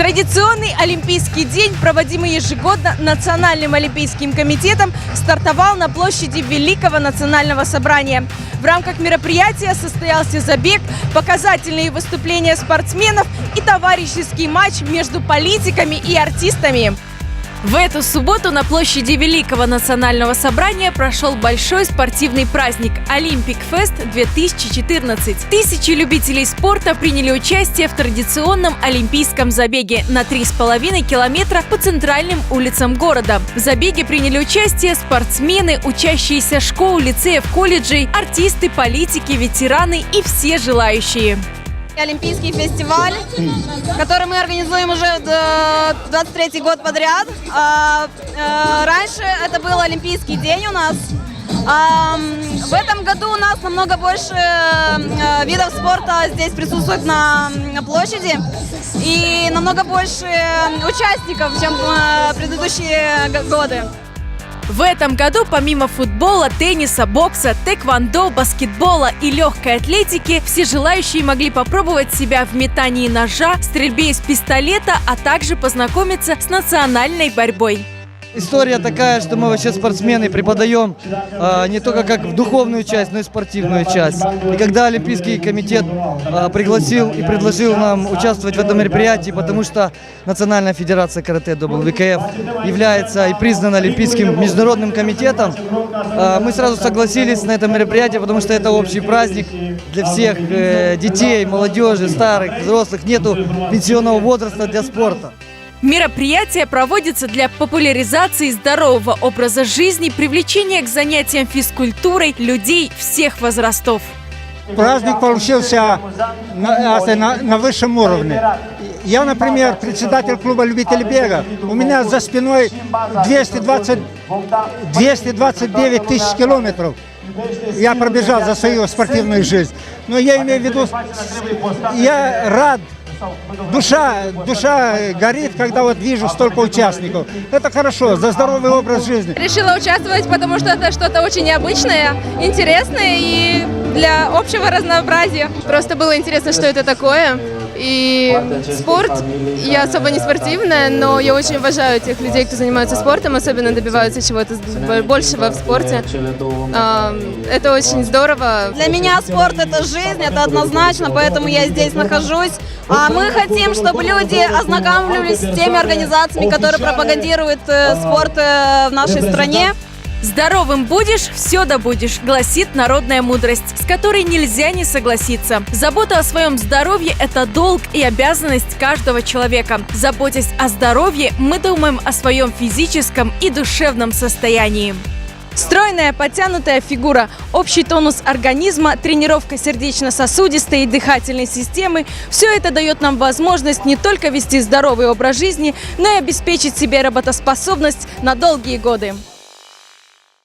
Традиционный Олимпийский день, проводимый ежегодно Национальным Олимпийским комитетом, стартовал на площади Великого национального собрания. В рамках мероприятия состоялся забег, показательные выступления спортсменов и товарищеский матч между политиками и артистами. В эту субботу на площади Великого национального собрания прошел большой спортивный праздник Олимпик Фест 2014. Тысячи любителей спорта приняли участие в традиционном олимпийском забеге на 3,5 километра по центральным улицам города. В забеге приняли участие спортсмены, учащиеся школ, лицеев, колледжей, артисты, политики, ветераны и все желающие. Олимпийский фестиваль, который мы организуем уже э, 23 год подряд. А, э, Раньше это был Олимпийский день у нас. А, В этом году у нас намного больше э, видов спорта здесь присутствует на площади и намного больше участников, чем э, предыдущие годы. В этом году помимо футбола, тенниса, бокса, тэквондо, баскетбола и легкой атлетики, все желающие могли попробовать себя в метании ножа, стрельбе из пистолета, а также познакомиться с национальной борьбой. История такая, что мы вообще спортсмены преподаем а, не только как в духовную часть, но и спортивную часть. И когда Олимпийский комитет а, пригласил и предложил нам участвовать в этом мероприятии, потому что Национальная федерация карате WKF является и признана Олимпийским международным комитетом, а, мы сразу согласились на это мероприятие, потому что это общий праздник для всех э, детей, молодежи, старых, взрослых. Нету пенсионного возраста для спорта. Мероприятие проводится для популяризации здорового образа жизни, привлечения к занятиям физкультурой людей всех возрастов. Праздник получился на, а, на- на высшем уровне. Я, например, председатель клуба любителей бега. У меня за спиной 220, 229 тысяч километров. Я пробежал за свою спортивную жизнь. Но я имею в виду, я рад, душа, душа горит, когда вот вижу столько участников. Это хорошо, за здоровый образ жизни. Решила участвовать, потому что это что-то очень необычное, интересное и для общего разнообразия. Просто было интересно, что это такое. И спорт, я особо не спортивная, но я очень уважаю тех людей, кто занимается спортом, особенно добиваются чего-то большего в спорте. А, Это очень здорово. Для меня спорт это жизнь, это однозначно, поэтому я здесь нахожусь. А мы хотим, чтобы люди ознакомливались с теми организациями, которые пропагандируют э, спорт э, в нашей стране. Здоровым будешь, все добудешь, гласит народная мудрость, с которой нельзя не согласиться. Забота о своем здоровье – это долг и обязанность каждого человека. Заботясь о здоровье, мы думаем о своем физическом и душевном состоянии. Стройная, подтянутая фигура, общий тонус организма, тренировка сердечно-сосудистой и дыхательной системы – все это дает нам возможность не только вести здоровый образ жизни, но и обеспечить себе работоспособность на долгие годы.